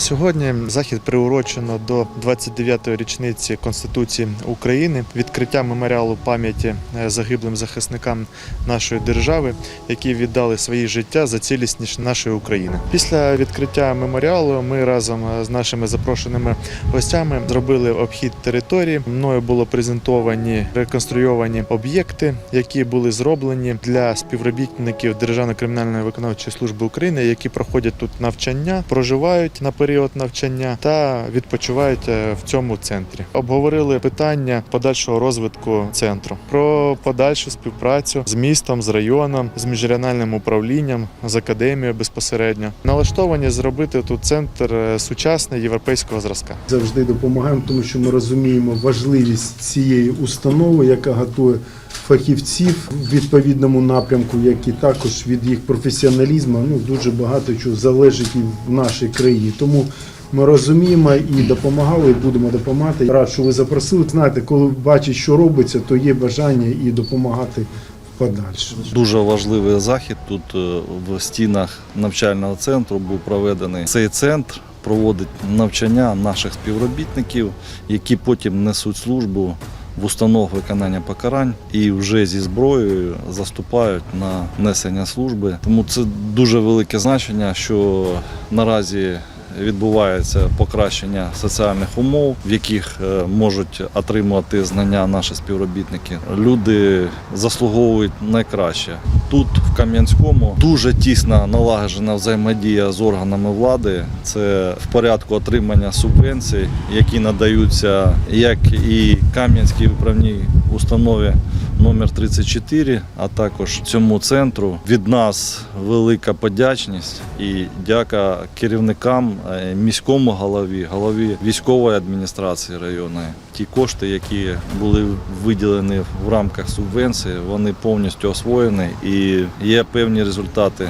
Сьогодні захід приурочено до 29-ї річниці Конституції України, відкриття меморіалу пам'яті е, загиблим захисникам нашої держави, які віддали свої життя за цілісність нашої України. Після відкриття меморіалу ми разом е, з нашими запрошеними гостями зробили обхід території. Мною було презентовані реконструйовані об'єкти, які були зроблені для співробітників Державної кримінальної виконавчої служби України, які проходять тут навчання, проживають на період навчання та відпочивають е, в цьому центрі. Обговорили питання подальшого розвитку центру про подальшу співпрацю з містом, з районом, з міжрегіональним управлінням, з академією безпосередньо. Налаштовані зробити тут центр е, сучасний європейського зразка. завжди допомагаємо, тому що ми розуміємо важливість цієї установи, яка готує фахівців в відповідному напрямку, як і також від їх професіоналізму. Ну дуже багато чого залежить і в нашій країні. Тому ми розуміємо і допомагали, і будемо допомагати. Рад, що ви запросили. Знаєте, коли бачить, що робиться, то є бажання і допомагати в подальшому. Дуже важливий захід тут е, в стінах навчального центру був проведений. Цей центр проводить навчання наших співробітників, які потім несуть службу в установ виконання покарань і вже зі зброєю заступають на несення служби. Тому це дуже велике значення, що наразі відбувається покращення соціальних умов, в яких е, можуть отримувати знання наші співробітники. Люди заслуговують найкраще. Тут, в Кам'янському, дуже тісно налагоджена взаємодія з органами влади. Це в порядку отримання субвенцій, які надаються як і Кам'янській управній установі номер 34, а також цьому центру. Від нас велика подячність і дяка керівникам, е, міському голові, голові військової адміністрації району. Ті кошти, які були виділені в рамках субвенції, вони повністю освоєні і є певні результати